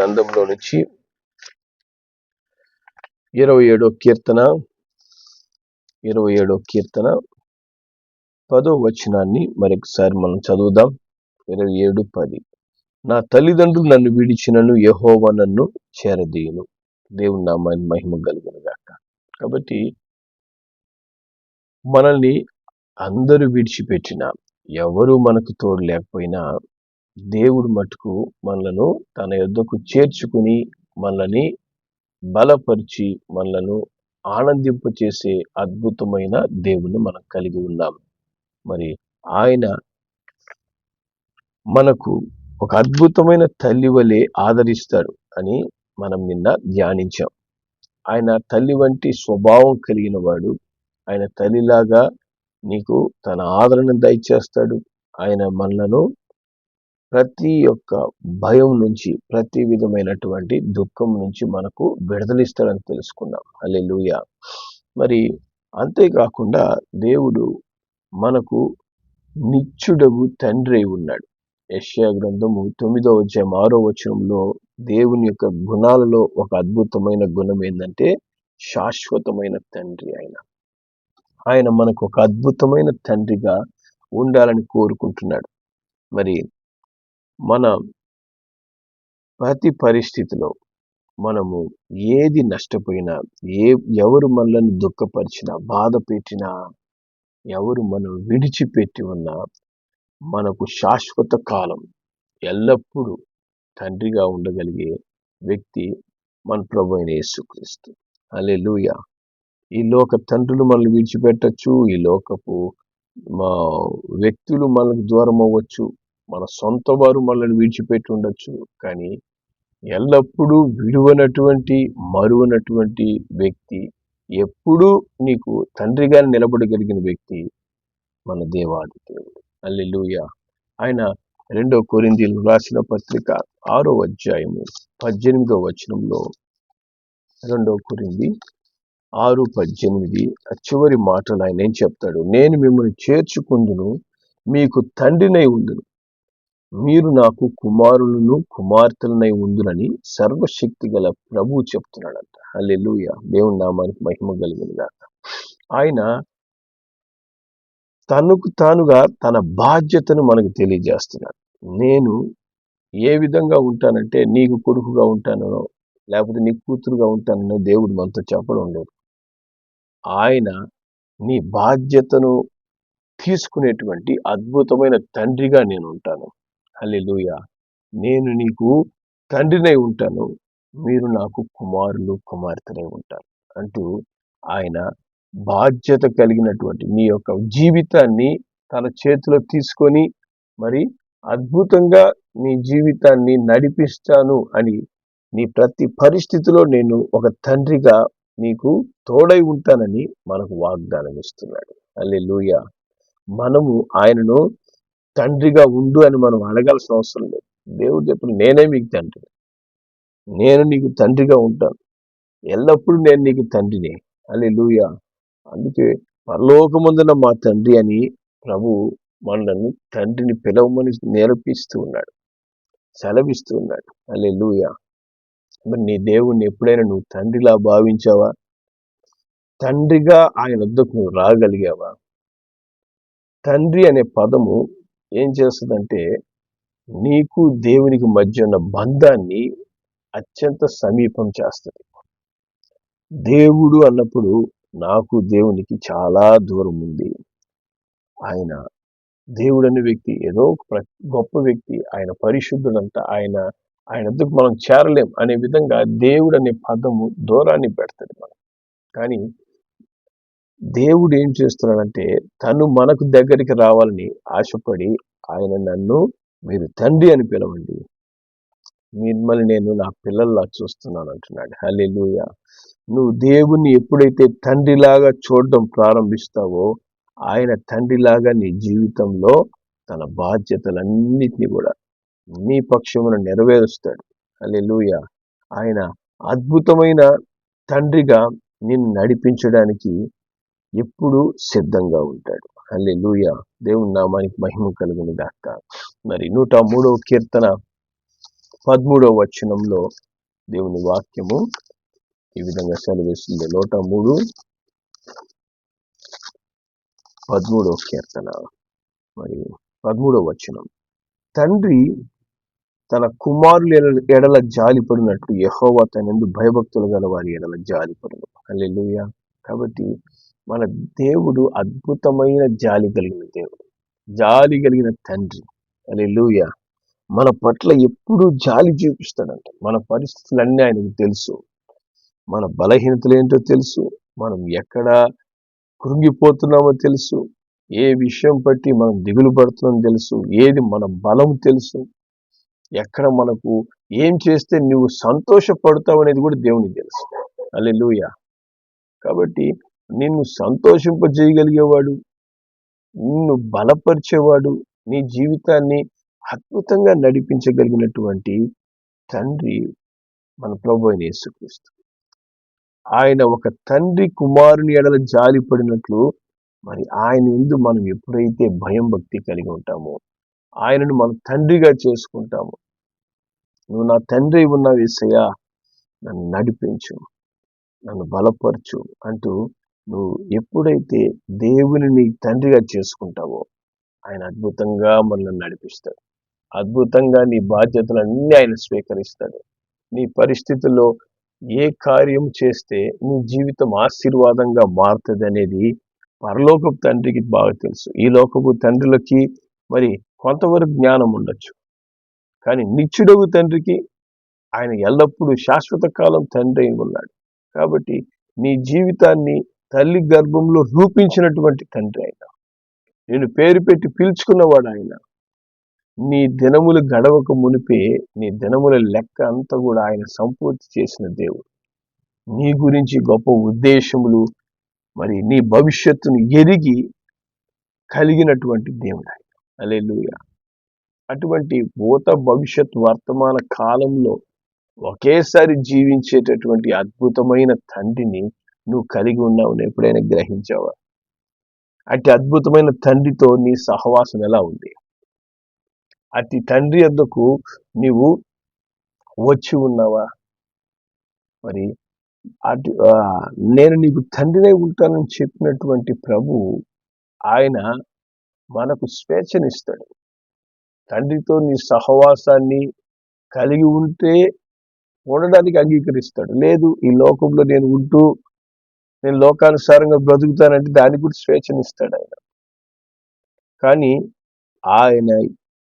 గ్రంథంలో నుంచి ఇరవై ఏడో కీర్తన ఇరవై ఏడో కీర్తన పదో వచనాన్ని మరొకసారి మనం చదువుదాం. ఇరవై ఏడు పది. నా తల్లిదండ్రులు నన్ను విడిచినను యహోవ నన్ను చేరదీయను. దేవుని నామాన్ని మహిమ కలుగును కాబట్టి మనల్ని అందరూ విడిచిపెట్టిన ఎవరు మనకు తోడు లేకపోయినా దేవుడు మటుకు మనలను తన యొద్దకు చేర్చుకుని మనల్ని బలపరిచి మనలను ఆనందింపచేసే అద్భుతమైన దేవుని మనం కలిగి ఉన్నాం. మరి ఆయన మనకు ఒక అద్భుతమైన తల్లి వలె ఆదరిస్తాడు అని మనం నిన్న ధ్యానించాం. ఆయన తల్లి వంటి స్వభావం కలిగిన వాడు ఆయన తల్లిలాగా నీకు తన ఆదరణ దయచేస్తాడు. ఆయన మనలను ప్రతి ఒక్క భయం నుంచి ప్రతి విధమైనటువంటి దుఃఖం నుంచి మనకు విడుదలిస్తాడని తెలుసుకున్నాం. అల్లెలుయ మరి అంతేకాకుండా దేవుడు మనకు నిత్యుడగు తండ్రి ఉన్నాడు. యశ్యా గ్రంథము తొమ్మిదో వచ్చే ఆరో వచనంలో దేవుని యొక్క గుణాలలో ఒక అద్భుతమైన గుణం ఏంటంటే శాశ్వతమైన తండ్రి ఆయన. ఆయన మనకు ఒక అద్భుతమైన తండ్రిగా ఉండాలని కోరుకుంటున్నాడు. మరి మన ప్రతి పరిస్థితిలో మనము ఏది నష్టపోయినా ఏ ఎవరు మనల్ని దుఃఖపరిచినా బాధ పెట్టినా ఎవరు మనం విడిచిపెట్టి ఉన్నా మనకు శాశ్వత కాలం ఎల్లప్పుడూ తండ్రిగా ఉండగలిగే వ్యక్తి మన ప్రభు అయిన యేసుక్రీస్తు. అలే ఈ లోక తండ్రులు మనల్ని విడిచిపెట్టచ్చు ఈ లోకపు మా వ్యక్తులు మనకు దూరం అవ్వచ్చు మన సొంత వారు మనల్ని విడిచిపెట్టి ఉండొచ్చు. కానీ ఎల్లప్పుడూ విడువనటువంటి మరువనటువంటి వ్యక్తి ఎప్పుడూ నీకు తండ్రిగా నిలబడగలిగిన వ్యక్తి మన దేవాది దేవుడు అల్లెలుయ ఆయన రెండో కొరిందీలు రాసిన పత్రిక ఆరో అధ్యాయము పద్దెనిమిదో వచనంలో రెండో కొరింది ఆరు పద్దెనిమిది చివరి మాటలు ఆయన ఏం చెప్తాడు? నేను మిమ్మల్ని చేర్చుకుందును మీకు తండ్రినై ఉందును. మీరు నాకు కుమారులను కుమార్తెలనై ఉందునని సర్వశక్తి గల ప్రభు చెప్తున్నాడంట. అల్లెలుయ దేవుని నామానికి మహిమ కలిగినగా ఆయన తనకు తానుగా తన బాధ్యతను మనకు తెలియజేస్తున్నాడు. నేను ఏ విధంగా ఉంటానంటే నీకు కొడుకుగా ఉంటానో లేకపోతే నీ కూతురుగా ఉంటానో దేవుడు మనతో చెప్పడం లేదు. ఆయన నీ బాధ్యతను తీసుకునేటువంటి అద్భుతమైన తండ్రిగా నేను ఉంటాను. హల్లెలూయ. నేను నీకు తండ్రినై ఉంటాను. మీరు నాకు కుమారులు కుమార్తెనై ఉంటారు. అంటూ ఆయన బాధ్యత కలిగినటువంటి నీ యొక్క జీవితాన్ని తన చేతిలో తీసుకొని మరి అద్భుతంగా నీ జీవితాన్ని నడిపిస్తాను అని నీ ప్రతి పరిస్థితిలో నేను ఒక తండ్రిగా నీకు తోడై ఉంటానని మనకు వాగ్దానం ఇస్తున్నాడు అల్లే మనము ఆయనను తండ్రిగా ఉండు అని మనం అడగాల్సిన అవసరం లేదు. దేవుడు చెప్పిన నేనే మీకు తండ్రి నేను నీకు తండ్రిగా ఉంటాను. ఎల్లప్పుడూ నేను నీకు తండ్రిని. అలే లూయ అందుకే పరలోకముందున మా తండ్రి అని ప్రభు మనల్ని తండ్రిని పిలవమని నేర్పిస్తూ ఉన్నాడు. సెలవిస్తూ ఉన్నాడు. అలే లూయ మరి నీ దేవుణ్ణి ఎప్పుడైనా నువ్వు తండ్రిలా భావించావా? తండ్రిగా ఆయన వద్దకు నువ్వు రాగలిగావా? తండ్రి అనే పదము ఏం చేస్తుందంటే నీకు దేవునికి మధ్య ఉన్న బంధాన్ని అత్యంత సమీపం చేస్తుంది. దేవుడు అన్నప్పుడు నాకు దేవునికి చాలా దూరం ఉంది. ఆయన దేవుడు అనే వ్యక్తి ఏదో గొప్ప వ్యక్తి ఆయన పరిశుద్ధుడంతా ఆయన ఆయన ఎందుకు మనం చేరలేం అనే విధంగా దేవుడు అనే పదము దూరాన్ని పెడతాడు మనం కానీ దేవుడు ఏం చేస్తున్నాడంటే తను మనకు దగ్గరికి రావాలని ఆశపడి ఆయన నన్ను మీరు తండ్రి అని పిలవండి. మిమ్మల్ని నేను నా పిల్లల్లా చూస్తున్నాను అంటున్నాడు. హలెలుయ నువ్వు దేవుణ్ణి ఎప్పుడైతే తండ్రిలాగా చూడడం ప్రారంభిస్తావో ఆయన తండ్రిలాగా నీ జీవితంలో తన బాధ్యతలన్నిటినీ కూడా నీ పక్షమును నెరవేరుస్తాడు. అల్లెలుయ ఆయన అద్భుతమైన తండ్రిగా నిన్ను నడిపించడానికి ఎప్పుడు సిద్ధంగా ఉంటాడు. అల్లే లూయ దేవుని నామానికి మహిమ కలుగుని దాక మరి నూట మూడవ కీర్తన పదమూడవ వచనంలో దేవుని వాక్యము ఈ విధంగా సెలవేస్తుంది. నూట మూడు పదమూడవ కీర్తన. మరి పదమూడవ వచనం. తండ్రి తన కుమారుల ఎడల- ఎడల జాలిపడినట్లు యహోవా తనందు భయభక్తులు గల వారి ఎడల జాలిపడును. అల్లెలుయ కాబట్టి మన దేవుడు అద్భుతమైన జాలి కలిగిన దేవుడు. జాలి కలిగిన తండ్రి. హల్లెలూయా. మన పట్ల ఎప్పుడూ జాలి చూపిస్తాడంట. మన పరిస్థితులన్నీ ఆయనకు తెలుసు. మన బలహీనతలు ఏంటో తెలుసు. మనం ఎక్కడ కృంగిపోతున్నామో తెలుసు. ఏ విషయం బట్టి మనం దిగులు పడుతున్నామో తెలుసు. ఏది మన బలం తెలుసు. ఎక్కడ మనకు ఏం చేస్తే నువ్వు సంతోషపడతావు అనేది కూడా దేవునికి తెలుసు. అల్లెలుయ కాబట్టి నిన్ను సంతోషింపజేయగలిగేవాడు నిన్ను బలపరిచేవాడు నీ జీవితాన్ని అద్భుతంగా నడిపించగలిగినటువంటి తండ్రి మన ప్రభు అయిన యేసుక్రీస్తు. ఆయన ఒక తండ్రి కుమారుని ఎడల జాలిపడినట్లు మరి ఆయన ఎందు మనం ఎప్పుడైతే భయం భక్తి కలిగి ఉంటామో ఆయనను మనం తండ్రిగా చేసుకుంటాము. నువ్వు నా తండ్రి ఉన్నావు ఏసయ్యా నన్ను నడిపించు నన్ను బలపరచు అంటూ నువ్వు ఎప్పుడైతే దేవుని నీ తండ్రిగా చేసుకుంటావో ఆయన అద్భుతంగా మనల్ని నడిపిస్తాడు. అద్భుతంగా నీ బాధ్యతలన్నీ ఆయన స్వీకరిస్తాడు. నీ పరిస్థితుల్లో ఏ కార్యం చేస్తే నీ జీవితం ఆశీర్వాదంగా మారుతుంది అనేది పరలోకపు తండ్రికి బాగా తెలుసు. ఈ లోకపు తండ్రులకి మరి కొంతవరకు జ్ఞానం ఉండొచ్చు. కానీ నిత్యుడవు తండ్రికి ఆయన ఎల్లప్పుడూ శాశ్వత కాలం తండ్రి అయి ఉన్నాడు. కాబట్టి నీ జీవితాన్ని తల్లి గర్భంలో రూపించినటువంటి తండ్రి ఆయన. నేను పేరు పెట్టి పిలుచుకున్నవాడు ఆయన. నీ దినములు గడవక మునిపే నీ దినముల లెక్క అంతా కూడా ఆయన సంపూర్తి చేసిన దేవుడు. నీ గురించి గొప్ప ఉద్దేశములు మరి నీ భవిష్యత్తును ఎరిగి కలిగినటువంటి దేవుడు ఆయన. అలెలుయ అటువంటి భూత భవిష్యత్ వర్తమాన కాలంలో ఒకేసారి జీవించేటటువంటి అద్భుతమైన తండ్రిని నువ్వు కలిగి ఉన్నావు అని ఎప్పుడైనా గ్రహించావా? అట్టి అద్భుతమైన తండ్రితో నీ సహవాసం ఎలా ఉంది? అతి తండ్రి వద్దకు నీవు వచ్చి ఉన్నావా? మరి అటు నేను నీకు తండ్రినే ఉంటానని చెప్పినటువంటి ప్రభు ఆయన మనకు స్వేచ్ఛనిస్తాడు. తండ్రితో నీ సహవాసాన్ని కలిగి ఉంటే ఉండడానికి అంగీకరిస్తాడు. లేదు ఈ లోకంలో నేను ఉంటూ నేను లోకానుసారంగా బ్రతుకుతానంటే దానికి కూడా స్వేచ్ఛనిస్తాడు ఆయన. కానీ ఆయన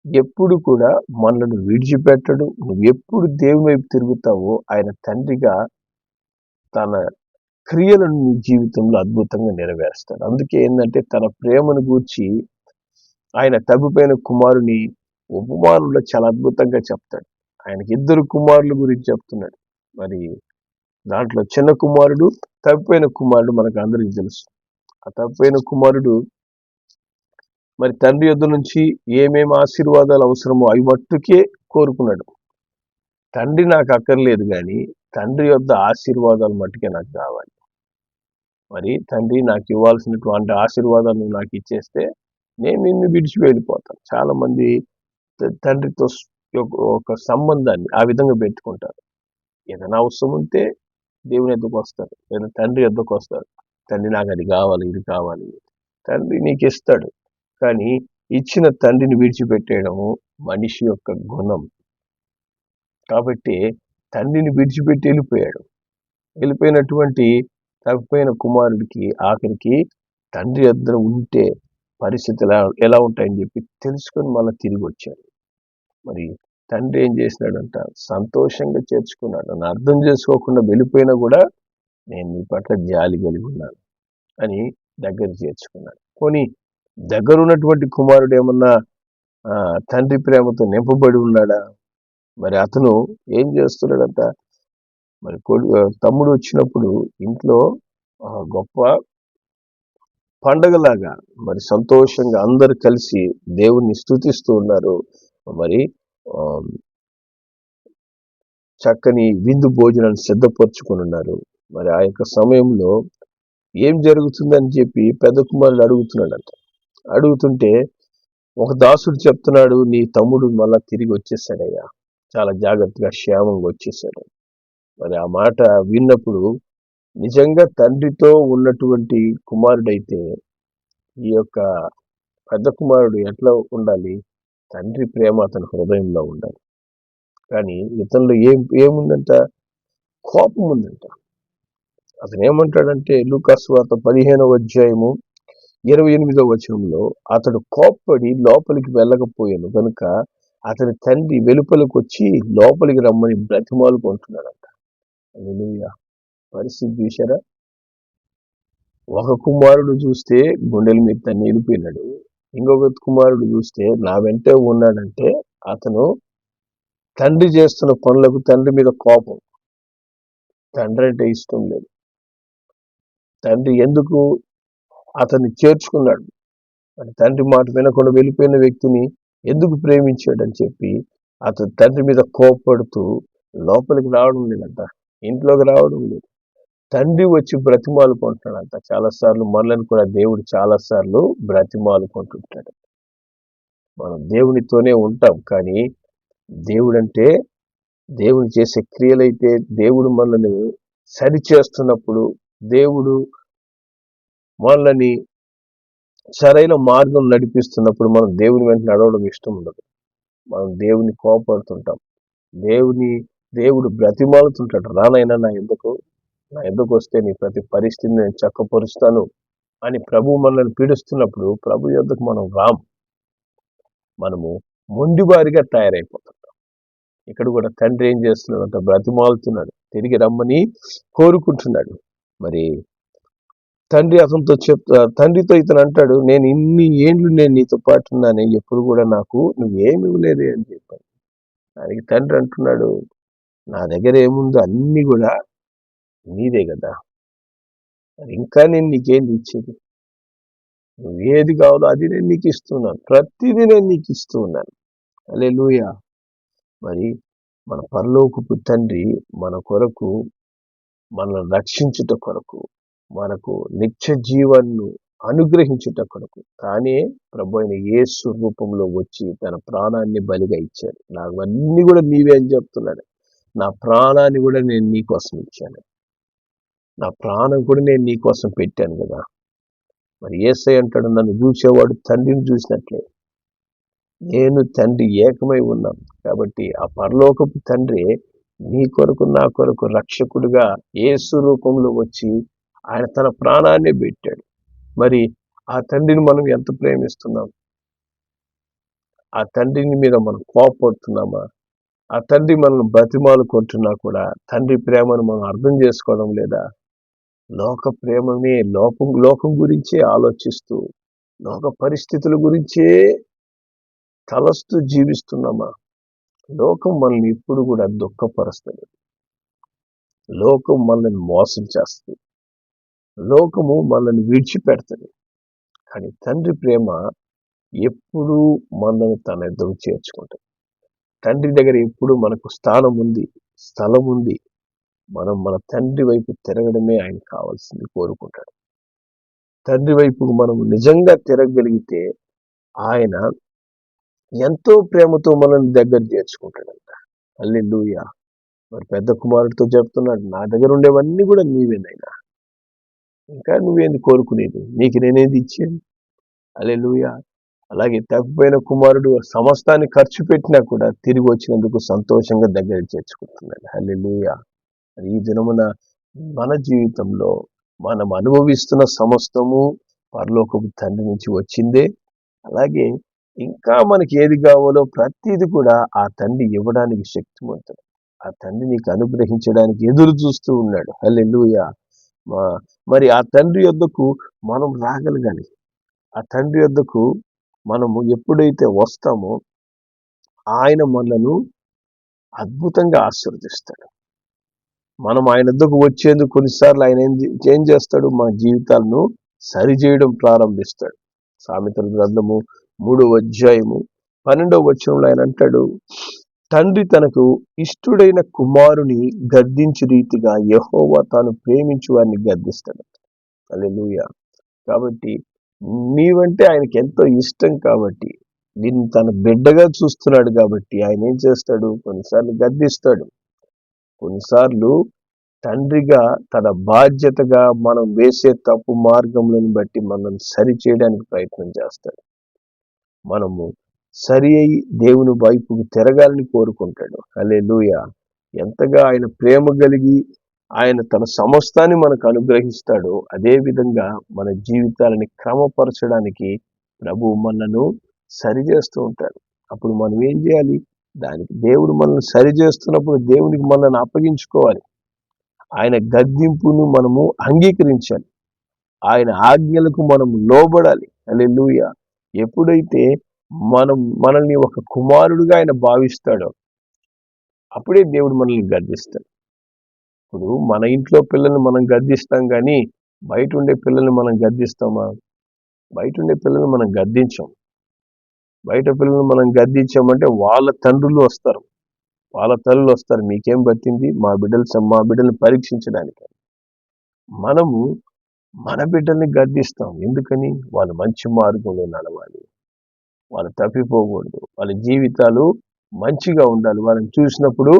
ఎప్పుడు కూడా మనలను విడిచిపెట్టడు. నువ్వు ఎప్పుడు దేవుని వైపు తిరుగుతావో ఆయన తండ్రిగా తన క్రియలను నీ జీవితంలో అద్భుతంగా నెరవేరుస్తాడు. అందుకే ఏంటంటే తన ప్రేమను గూర్చి ఆయన తగ్గిపోయిన కుమారుని ఉపమానంలో చాలా అద్భుతంగా చెప్తాడు. ఆయనకి ఇద్దరు కుమారుల గురించి చెప్తున్నాడు. మరి దాంట్లో చిన్న కుమారుడు తప్పిపోయిన కుమారుడు మనకు అందరికీ తెలుసు. ఆ తప్పిపోయిన కుమారుడు మరి తండ్రి యొద్ద నుంచి ఏమేమి ఆశీర్వాదాలు అవసరమో అవి మట్టుకే కోరుకున్నాడు. తండ్రి నాకు అక్కర్లేదు కానీ తండ్రి యొద్ ఆశీర్వాదాలు మట్టుకే నాకు కావాలి. మరి తండ్రి నాకు ఇవ్వాల్సినటువంటి ఆశీర్వాదాలు నాకు ఇచ్చేస్తే నేను నిన్ను విడిచి వెళ్ళిపోతాను చాలామంది తండ్రితో ఒక సంబంధాన్ని ఆ విధంగా పెట్టుకుంటారు. ఏదైనా అవసరం ఉంటే దేవుని ఎద్దకు వస్తాడు. లేదా తండ్రి ఎద్దకు వస్తారు తండ్రి నాకు అది కావాలి ఇది కావాలి. తండ్రి నీకు ఇస్తాడు. కానీ ఇచ్చిన తండ్రిని విడిచిపెట్టేయడము మనిషి యొక్క గుణం. కాబట్టి తండ్రిని విడిచిపెట్టి వెళ్ళిపోయాడు. వెళ్ళిపోయినటువంటి తప్పిపోయిన కుమారుడికి ఆఖరికి తండ్రి ఎద్దరు ఉంటే పరిస్థితులు ఎలా ఎలా ఉంటాయని చెప్పి తెలుసుకొని మళ్ళీ తిరిగి వచ్చాడు. మరి తండ్రి ఏం చేసినాడంట? సంతోషంగా చేర్చుకున్నాడు. నన్ను అర్థం చేసుకోకుండా వెళ్ళిపోయినా కూడా నేను నీ పట్ల జాలి కలిగి ఉన్నాను అని దగ్గర చేర్చుకున్నాడు. కొని దగ్గర ఉన్నటువంటి కుమారుడు ఏమన్నా తండ్రి ప్రేమతో నింపబడి ఉన్నాడా? మరి అతను ఏం చేస్తున్నాడంట? మరి కొడు తమ్ముడు వచ్చినప్పుడు ఇంట్లో గొప్ప పండగలాగా మరి సంతోషంగా అందరు కలిసి దేవుణ్ణి స్తుతిస్తూ ఉన్నారు. మరి చక్కని విందు భోజనాన్ని సిద్ధపరచుకొని ఉన్నారు. మరి ఆ యొక్క సమయంలో ఏం జరుగుతుందని చెప్పి పెద్ద కుమారుడు అడుగుతున్నాడంట. అడుగుతుంటే ఒక దాసుడు చెప్తున్నాడు నీ తమ్ముడు మళ్ళా తిరిగి వచ్చేసాడయ్యా చాలా జాగ్రత్తగా క్షేమంగా వచ్చేసాడు. మరి ఆ మాట విన్నప్పుడు నిజంగా తండ్రితో ఉన్నటువంటి కుమారుడైతే ఈ యొక్క పెద్ద కుమారుడు ఎట్లా ఉండాలి? తండ్రి ప్రేమ అతని హృదయంలో ఉండాలి. కానీ ఇతనిలో ఏం ఏముందంట? కోపం ఉందంట. అతను ఏమంటాడంటే లూకాస్ వార్త పదిహేనవ అధ్యాయము ఇరవై ఎనిమిదవ వచనంలో అతడు కోప్పడి లోపలికి వెళ్ళకపోయాను కనుక అతని తండ్రి వెలుపలకు వచ్చి లోపలికి రమ్మని బ్రతిమాలుకుంటున్నాడంట హల్లెలూయా. పరిస్థితి చూసారా ఒక కుమారుడు చూస్తే గుండెల మీద తన్ని వెళ్ళిపోయినాడు ఇంకొక కుమారుడు చూస్తే నా వెంటే ఉన్నాడంటే అతను తండ్రి చేస్తున్న పనులకు తండ్రి మీద కోపం. తండ్రి అంటే ఇష్టం లేదు. తండ్రి ఎందుకు అతన్ని చేర్చుకున్నాడు? అంటే తండ్రి మాట వినకుండా వెళ్ళిపోయిన వ్యక్తిని ఎందుకు ప్రేమించాడని చెప్పి అతను తండ్రి మీద కోపడుతూ లోపలికి రావడం లేదంట. ఇంట్లోకి రావడం లేదు. తండ్రి వచ్చి బ్రతిమాలుకుంటున్నాడంట చాలాసార్లు మనలను కూడా దేవుడు చాలాసార్లు బ్రతిమాలుకుంటుంటాడు మనం దేవునితోనే ఉంటాం కానీ దేవుడంటే దేవుడు చేసే క్రియలైతే దేవుడు మనల్ని సరి చేస్తున్నప్పుడు దేవుడు మనల్ని సరైన మార్గం నడిపిస్తున్నప్పుడు మనం దేవుని వెంట నడవడం ఇష్టం ఉండదు. మనం దేవుని కోపడుతుంటాం. దేవుని దేవుడు బ్రతిమాలుతుంటాడు. రానైనా నా ఎందుకు? నా ఎందుకు వస్తే నీ ప్రతి పరిస్థితిని నేను చక్కపరుస్తాను అని ప్రభు మనల్ని పీడిస్తున్నప్పుడు ప్రభు యొద్దకు మనం రాం మనము మొండివారిగా తయారైపోతుంటాం. ఇక్కడ కూడా తండ్రి ఏం చేస్తున్నాడు అంత బ్రతిమాలుతున్నాడు. తిరిగి రమ్మని కోరుకుంటున్నాడు. మరి తండ్రి అతనితో చెప్తా తండ్రితో ఇతను అంటాడు నేను ఇన్ని ఏండ్లు నేను నీతో పాటు ఉన్నాను ఎప్పుడు కూడా నాకు నువ్వేమి ఇవ్వలేదే అని చెప్పాను దానికి తండ్రి అంటున్నాడు నా దగ్గర ఏముందో అన్నీ కూడా నీదే కదా. మరి ఇంకా నేను నీకేంది ఇచ్చేది? నువ్వు ఏది కావాలో అది నేను నీకు ఇస్తున్నాను. ప్రతిదీ నేను నీకు ఇస్తూ ఉన్నాను అలే మరి మన పరలోకపు తండ్రి మన కొరకు మనల్ని రక్షించుట కొరకు మనకు నిత్య జీవన్ను అనుగ్రహించుట కొరకు తానే ప్రభు అయిన యేసు రూపంలో వచ్చి తన ప్రాణాన్ని బలిగా ఇచ్చాడు. నాకు అన్నీ కూడా నీవే అని చెప్తున్నాడు. నా ప్రాణాన్ని కూడా నేను నీకోసం ఇచ్చాను. నా ప్రాణం కూడా నేను నీకోసం పెట్టాను కదా. మరి ఏసై అంటాడు నన్ను చూసేవాడు తండ్రిని చూసినట్లే. నేను తండ్రి ఏకమై ఉన్నాం. కాబట్టి ఆ పరలోకపు తండ్రి నీ కొరకు నా కొరకు రక్షకుడుగా ఏసు రూపంలో వచ్చి ఆయన తన ప్రాణాన్ని పెట్టాడు. మరి ఆ తండ్రిని మనం ఎంత ప్రేమిస్తున్నాం? ఆ తండ్రిని మీద మనం కోపడుతున్నామా? ఆ తండ్రి మనల్ని బతిమాలు బతిమాలుకుంటున్నా కూడా తండ్రి ప్రేమను మనం అర్థం చేసుకోవడం లేదా? లోక ప్రేమమే లోకం లోకం గురించే ఆలోచిస్తూ లోక పరిస్థితుల గురించే తలస్తూ జీవిస్తున్నామా? లోకం మనల్ని ఇప్పుడు కూడా దుఃఖపరుస్తుంది లోకం మనల్ని మోసం చేస్తుంది. లోకము మనల్ని విడిచిపెడుతుంది. కానీ తండ్రి ప్రేమ ఎప్పుడూ మనల్ని తన ఎద్దకు చేర్చుకుంటుంది. తండ్రి దగ్గర ఎప్పుడు మనకు స్థానం ఉంది స్థలం ఉంది మనం మన తండ్రి వైపు తిరగడమే ఆయన కావాల్సింది కోరుకుంటాడు. తండ్రి వైపు మనం నిజంగా తిరగగలిగితే ఆయన ఎంతో ప్రేమతో మనల్ని దగ్గర చేర్చుకుంటాడంట. అల్లెలుయ మరి పెద్ద కుమారుడితో చెప్తున్నాడు నా దగ్గర ఉండేవన్నీ కూడా నీవేనైనా ఇంకా నువ్వేంది కోరుకునేది? నీకు నేనేది ఇచ్చాను అల్లెలుయ అలాగే తప్పిపోయిన కుమారుడు సమస్తాన్ని ఖర్చు పెట్టినా కూడా తిరిగి వచ్చినందుకు సంతోషంగా దగ్గర చేర్చుకుంటున్నాడు. హల్లెలూయ! మరి ఈ దినమున మన జీవితంలో మనం అనుభవిస్తున్న సమస్తము పరలోకపు తండ్రి నుంచి వచ్చిందే. అలాగే ఇంకా మనకి ఏది కావాలో ప్రతిది కూడా ఆ తండ్రి ఇవ్వడానికి శక్తివంతుడు ఆ తండ్రి నీకు అనుగ్రహించడానికి ఎదురు చూస్తూ ఉన్నాడు. హల్లెలూయ! మరి ఆ తండ్రి యొద్దకు మనం రాగలగాలి. ఆ తండ్రి యొద్దకు మనము ఎప్పుడైతే వస్తామో ఆయన మనను అద్భుతంగా ఆశీర్వదిస్తాడు. మనం ఆయన వద్దకు వచ్చేందుకు కొన్నిసార్లు ఆయన ఏం ఏం చేస్తాడు? మన జీవితాలను సరిచేయడం ప్రారంభిస్తాడు. సామెతల గ్రంథము మూడవ అధ్యాయము పన్నెండవ వచనంలో ఆయన అంటాడు తండ్రి తనకు ఇష్టుడైన కుమారుని గద్దించు రీతిగా యహోవా తాను ప్రేమించు వారిని గద్దిస్తాడు అలెలుయ కాబట్టి నీవంటే ఆయనకి ఎంతో ఇష్టం కాబట్టి దీన్ని తన బిడ్డగా చూస్తున్నాడు కాబట్టి ఆయన ఏం చేస్తాడు? కొన్నిసార్లు గద్దిస్తాడు. కొన్నిసార్లు తండ్రిగా తన బాధ్యతగా మనం వేసే తప్పు మార్గములను బట్టి మనం సరి చేయడానికి ప్రయత్నం చేస్తాడు. మనము సరి అయి దేవుని వైపుకు తిరగాలని కోరుకుంటాడు. అలే ఎంతగా ఆయన ప్రేమ కలిగి ఆయన తన సమస్తాన్ని మనకు అనుగ్రహిస్తాడో అదేవిధంగా మన జీవితాలని క్రమపరచడానికి ప్రభు మనను సరి చేస్తూ ఉంటాడు. అప్పుడు మనం ఏం చేయాలి? దానికి దేవుడు మనల్ని సరి చేస్తున్నప్పుడు దేవునికి మనల్ని అప్పగించుకోవాలి. ఆయన గద్దింపును మనము అంగీకరించాలి. ఆయన ఆజ్ఞలకు మనం లోబడాలి. అల్లెలుయ ఎప్పుడైతే మనం మనల్ని ఒక కుమారుడుగా ఆయన భావిస్తాడో అప్పుడే దేవుడు మనల్ని గద్దిస్తాడు. ఇప్పుడు మన ఇంట్లో పిల్లల్ని మనం గద్దిస్తాం కానీ బయట ఉండే పిల్లల్ని మనం గద్దిస్తామా? బయట ఉండే పిల్లల్ని మనం గద్దించాం. బయట పిల్లలు మనం గద్దించామంటే వాళ్ళ తండ్రులు వస్తారు. వాళ్ళ తల్లులు వస్తారు. మీకేం పట్టింది? మా బిడ్డలు మా బిడ్డల్ని పరీక్షించడానికి మనము మన బిడ్డల్ని గద్దిస్తాం. ఎందుకని? వాళ్ళు మంచి మార్గంలో నడవాలి. వాళ్ళు తప్పిపోకూడదు. వాళ్ళ జీవితాలు మంచిగా ఉండాలి. వాళ్ళని చూసినప్పుడు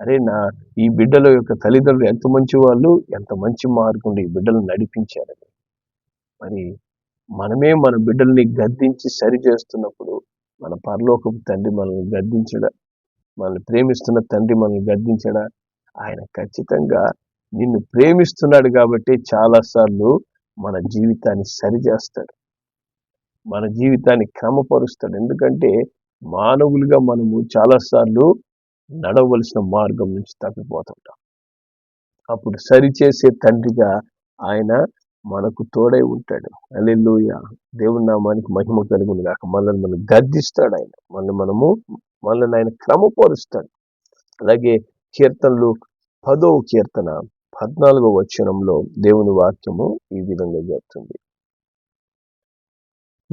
అరే నా ఈ బిడ్డల యొక్క తల్లిదండ్రులు ఎంత మంచి వాళ్ళు ఎంత మంచి మార్గంలో ఈ బిడ్డలు నడిపించారని. మరి మనమే మన బిడ్డల్ని గద్దించి సరి చేస్తున్నప్పుడు మన పరలోకపు తండ్రి మనల్ని గద్దించడా? మనల్ని ప్రేమిస్తున్న తండ్రి మనల్ని గద్దించడా? ఆయన ఖచ్చితంగా నిన్ను ప్రేమిస్తున్నాడు కాబట్టి చాలాసార్లు మన జీవితాన్ని సరిచేస్తాడు మన జీవితాన్ని క్రమపరుస్తాడు. ఎందుకంటే మానవులుగా మనము చాలాసార్లు నడవలసిన మార్గం నుంచి తప్పిపోతుంటాం. అప్పుడు సరిచేసే తండ్రిగా ఆయన మనకు తోడై ఉంటాడు. అల్లెల్లుయ దేవుని నామానికి మహిమ కలుగును కాక మనల్ని మనం గద్దిస్తాడు ఆయన. మనల్ని మనము మనల్ని ఆయన క్రమపరుస్తాడు. అలాగే కీర్తనలు పదో కీర్తన పద్నాలుగో వచనంలో దేవుని వాక్యము ఈ విధంగా చెప్తుంది.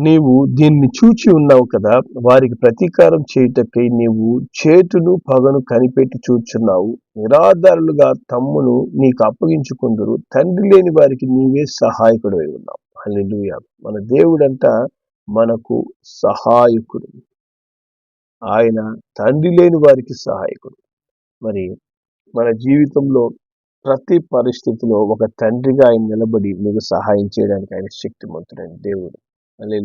నీవు దీన్ని చూచి ఉన్నావు కదా వారికి ప్రతీకారం చేయుటకై నీవు చేతును పగను కనిపెట్టి చూచున్నావు. నిరాధారులుగా తమ్మును నీకు అప్పగించుకుందరు. తండ్రి లేని వారికి నీవే సహాయకుడు ఉన్నావు. అల్లెలుయ మన దేవుడంట మనకు సహాయకుడు. ఆయన తండ్రి లేని వారికి సహాయకుడు. మరి మన జీవితంలో ప్రతి పరిస్థితిలో ఒక తండ్రిగా ఆయన నిలబడి నీకు సహాయం చేయడానికి ఆయన శక్తిమంతుడైన దేవుడు. అలే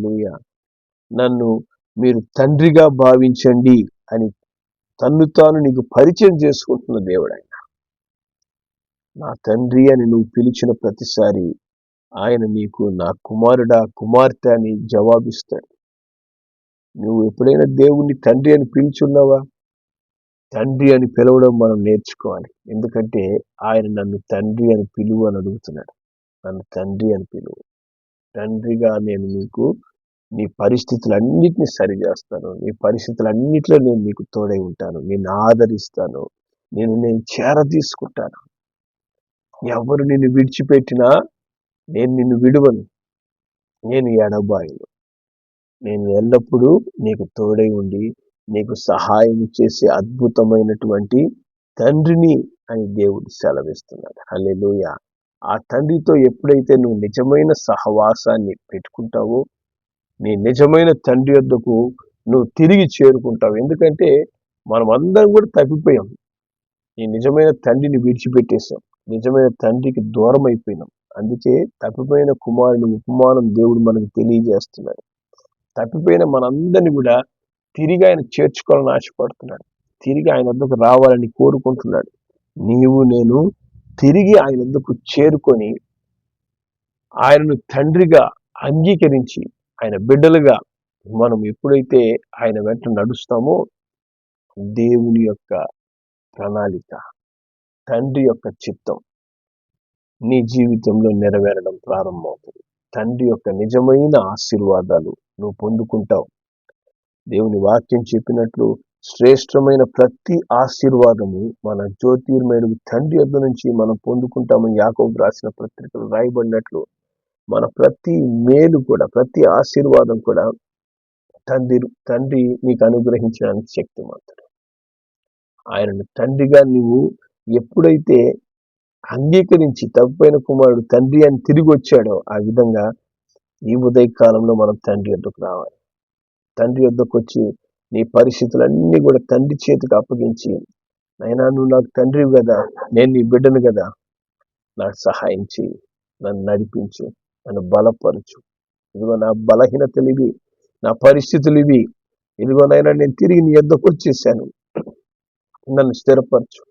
నన్ను మీరు తండ్రిగా భావించండి అని తన్ను తాను నీకు పరిచయం చేసుకుంటున్న దేవుడాయన నా తండ్రి అని నువ్వు పిలిచిన ప్రతిసారి ఆయన నీకు నా కుమారుడా కుమార్తె అని జవాబిస్తాడు. నువ్వు ఎప్పుడైనా దేవుణ్ణి తండ్రి అని పిలుచున్నావా? తండ్రి అని పిలవడం మనం నేర్చుకోవాలి. ఎందుకంటే ఆయన నన్ను తండ్రి అని పిలువు అని అడుగుతున్నాడు. నన్ను తండ్రి అని పిలువు. తండ్రిగా నేను నీకు నీ పరిస్థితులన్నిటిని సరిచేస్తాను. నీ పరిస్థితులన్నిటిలో నేను నీకు తోడై ఉంటాను. నేను ఆదరిస్తాను. నేను నేను చేర తీసుకుంటాను. ఎవరు నిన్ను విడిచిపెట్టినా నేను నిన్ను విడువను. నేను ఎడబాయిను. నేను ఎల్లప్పుడూ నీకు తోడై ఉండి నీకు సహాయం చేసే అద్భుతమైనటువంటి తండ్రిని అని దేవుడు సెలవిస్తున్నాడు. హలే ఆ తండ్రితో ఎప్పుడైతే నువ్వు నిజమైన సహవాసాన్ని పెట్టుకుంటావో నీ నిజమైన తండ్రి వద్దకు నువ్వు తిరిగి చేరుకుంటావు. ఎందుకంటే మనం అందరం కూడా తప్పిపోయాం. నీ నిజమైన తండ్రిని విడిచిపెట్టేశాం. నిజమైన తండ్రికి దూరం అయిపోయినాం. అందుకే తప్పిపోయిన కుమారుని ఉపమానం దేవుడు మనకు తెలియజేస్తున్నాడు. తప్పిపోయిన మనందరినీ కూడా తిరిగి ఆయన చేర్చుకోవాలని ఆశపడుతున్నాడు. తిరిగి ఆయన వద్దకు రావాలని కోరుకుంటున్నాడు. నీవు నేను తిరిగి ఆయన ఎందుకు చేరుకొని ఆయనను తండ్రిగా అంగీకరించి ఆయన బిడ్డలుగా మనం ఎప్పుడైతే ఆయన వెంట నడుస్తామో దేవుని యొక్క ప్రణాళిక తండ్రి యొక్క చిత్తం నీ జీవితంలో నెరవేరడం ప్రారంభమవుతుంది. తండ్రి యొక్క నిజమైన ఆశీర్వాదాలు నువ్వు పొందుకుంటావు. దేవుని వాక్యం చెప్పినట్లు శ్రేష్టమైన ప్రతి ఆశీర్వాదము మన జ్యోతిర్మయుడు తండ్రి యొద్ నుంచి మనం పొందుకుంటామని యాకోబు రాసిన పత్రికలు రాయబడినట్లు మన ప్రతి మేలు కూడా ప్రతి ఆశీర్వాదం కూడా తండ్రి తండ్రి నీకు అనుగ్రహించడానికి శక్తిమంతుడు. ఆయనను తండ్రిగా నువ్వు ఎప్పుడైతే అంగీకరించి తప్పైన కుమారుడు తండ్రి అని తిరిగి వచ్చాడో ఆ విధంగా ఈ ఉదయ కాలంలో మనం తండ్రి ఎద్దుకు రావాలి. తండ్రి వద్దకు వచ్చి నీ పరిస్థితులన్నీ కూడా తండ్రి చేతికి అప్పగించి నైనా నువ్వు నాకు తండ్రివి కదా నేను నీ బిడ్డను కదా నాకు సహాయం చేయి నన్ను నడిపించు నన్ను బలపరచు. ఇదిగో నా బలహీనతలు ఇవి నా పరిస్థితులు ఇవి. ఇదిగోనైనా నేను తిరిగి నీ ఎద్దకు వచ్చేసాను. నన్ను స్థిరపరచు.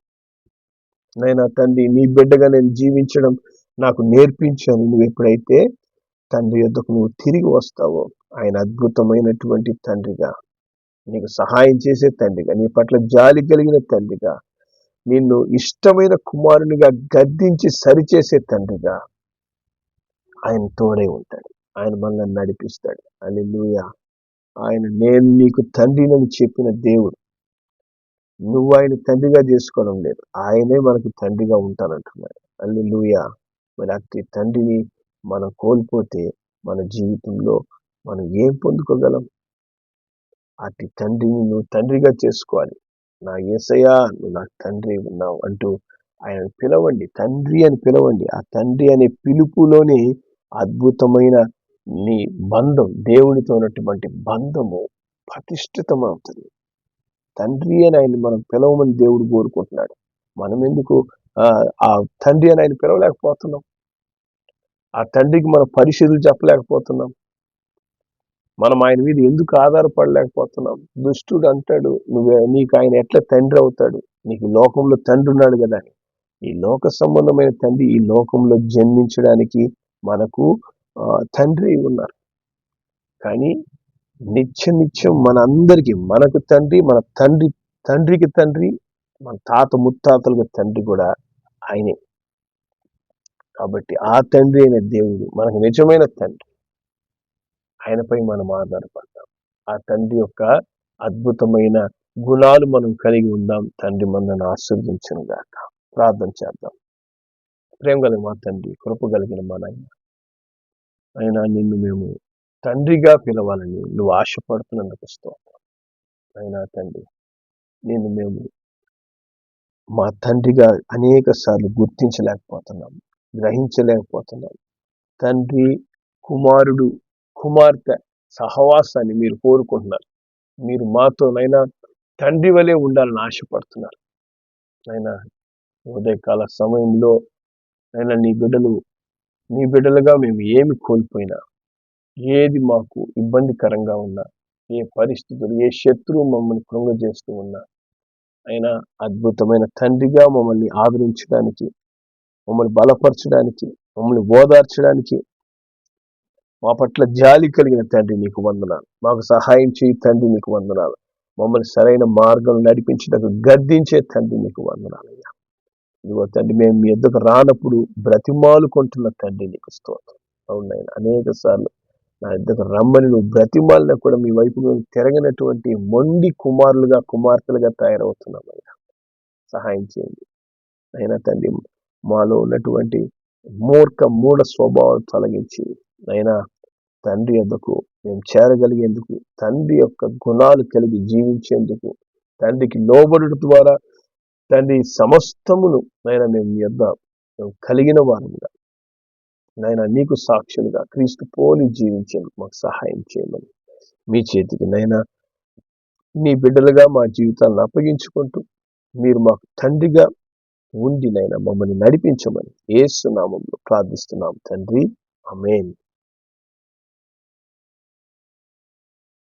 నైనా తండ్రి నీ బిడ్డగా నేను జీవించడం నాకు నేర్పించాను. నువ్వు ఎప్పుడైతే తండ్రి యొద్దకు నువ్వు తిరిగి వస్తావో ఆయన అద్భుతమైనటువంటి తండ్రిగా నీకు సహాయం చేసే తండ్రిగా నీ పట్ల జాలి కలిగిన తండ్రిగా నిన్ను ఇష్టమైన కుమారునిగా గద్దించి సరిచేసే తండ్రిగా ఆయన తోడే ఉంటాడు. ఆయన మనల్ని నడిపిస్తాడు. అని ఆయన నేను నీకు తండ్రినని చెప్పిన దేవుడు. నువ్వు ఆయన తండ్రిగా చేసుకోవడం లేదు. ఆయనే మనకు తండ్రిగా ఉంటానంటున్నాడు. అల్లి లూయా మరి అట్టి తండ్రిని మనం కోల్పోతే మన జీవితంలో మనం ఏం పొందుకోగలం? అతి తండ్రిని నువ్వు తండ్రిగా చేసుకోవాలి. నా ఏసయ్యా నువ్వు నాకు తండ్రి ఉన్నావు అంటూ ఆయన పిలవండి. తండ్రి అని పిలవండి. ఆ తండ్రి అనే పిలుపులోనే అద్భుతమైన నీ బంధం దేవుడితో ఉన్నటువంటి బంధము ప్రతిష్ఠితమవుతుంది. తండ్రి అని ఆయన మనం పిలవమని దేవుడు కోరుకుంటున్నాడు. మనం ఎందుకు ఆ తండ్రి అని ఆయన పిలవలేకపోతున్నాం? ఆ తండ్రికి మనం పరిశీలు చెప్పలేకపోతున్నాం? మనం ఆయన మీద ఎందుకు ఆధారపడలేకపోతున్నాం? దుష్టుడు అంటాడు నువ్వు నీకు ఆయన ఎట్లా తండ్రి అవుతాడు? నీకు లోకంలో తండ్రి ఉన్నాడు కదా ఈ లోక సంబంధమైన తండ్రి ఈ లోకంలో జన్మించడానికి మనకు తండ్రి ఉన్నారు. కానీ నిత్యం నిత్యం మన అందరికీ మనకు తండ్రి మన తండ్రి తండ్రికి తండ్రి మన తాత ముత్తాతలకు తండ్రి కూడా ఆయనే. కాబట్టి ఆ తండ్రి అయిన దేవుడు మనకు నిజమైన తండ్రి. ఆయనపై మనం ఆధారపడతాం. ఆ తండ్రి యొక్క అద్భుతమైన గుణాలు మనం కలిగి ఉందాం. తండ్రి మనల్ని ఆస్వాదించను గాక. ప్రార్థన చేద్దాం. ప్రేమ కలిగిన మా తండ్రి కృప కలిగిన మా నాయన. అయినా నిన్ను మేము తండ్రిగా పిలవాలని నువ్వు ఆశపడుతున్నందుకు స్తోత్రం. అయినా తండ్రి నేను మేము మా తండ్రిగా అనేక సార్లు గుర్తించలేకపోతున్నాం గ్రహించలేకపోతున్నాం. తండ్రి కుమారుడు కుమార్తె సహవాసాన్ని మీరు కోరుకుంటున్నారు. మీరు మాతోనైనా తండ్రి వలె ఉండాలని ఆశపడుతున్నారు. అయినా ఉదయకాల సమయంలో అయినా నీ బిడ్డలు నీ బిడ్డలుగా మేము ఏమి కోల్పోయినా ఏది మాకు ఇబ్బందికరంగా ఉన్నా ఏ పరిస్థితులు ఏ శత్రువు మమ్మల్ని కృంగజేస్తూ ఉన్నా అయినా అద్భుతమైన తండ్రిగా మమ్మల్ని ఆదరించడానికి మమ్మల్ని బలపరచడానికి మమ్మల్ని ఓదార్చడానికి మా పట్ల జాలి కలిగిన తండ్రి నీకు వందనాలు. మాకు సహాయం చేయి తండ్రి నీకు వందనాలు. మమ్మల్ని సరైన మార్గం నడిపించడానికి గద్దించే తండ్రి నీకు వందనాలయ్యా ఇదిగో తండ్రి మేము మీ ఎద్దుకు రానప్పుడు బ్రతిమాలు కొంటున్న తండ్రి నీకు స్తోత్రం. అవునాయన అనేక సార్లు నా ఇద్దరు రమ్మని నువ్వు బ్రతిమాలిన కూడా మీ వైపు తిరగనటువంటి మొండి కుమారులుగా కుమార్తెలుగా తయారవుతున్నామయ్యా సహాయం చేయండి. అయినా తండ్రి మాలో ఉన్నటువంటి మూర్ఖ మూఢ స్వభావం తొలగించి అయినా తండ్రి యొద్దకు మేము చేరగలిగేందుకు తండ్రి యొక్క గుణాలు కలిగి జీవించేందుకు తండ్రికి లోబడు ద్వారా తండ్రి సమస్తమును నైనా మేము యొద్ద కలిగిన వారముగా. నైనా నీకు సాక్షులుగా క్రీస్తు పోలి జీవించేందుకు మాకు సహాయం చేయమని మీ చేతికి నైనా నీ బిడ్డలుగా మా జీవితాలను అప్పగించుకుంటూ మీరు మాకు తండ్రిగా ఉండి నైనా మమ్మల్ని నడిపించమని ఏసునామంలో ప్రార్థిస్తున్నాం తండ్రి. అమేన్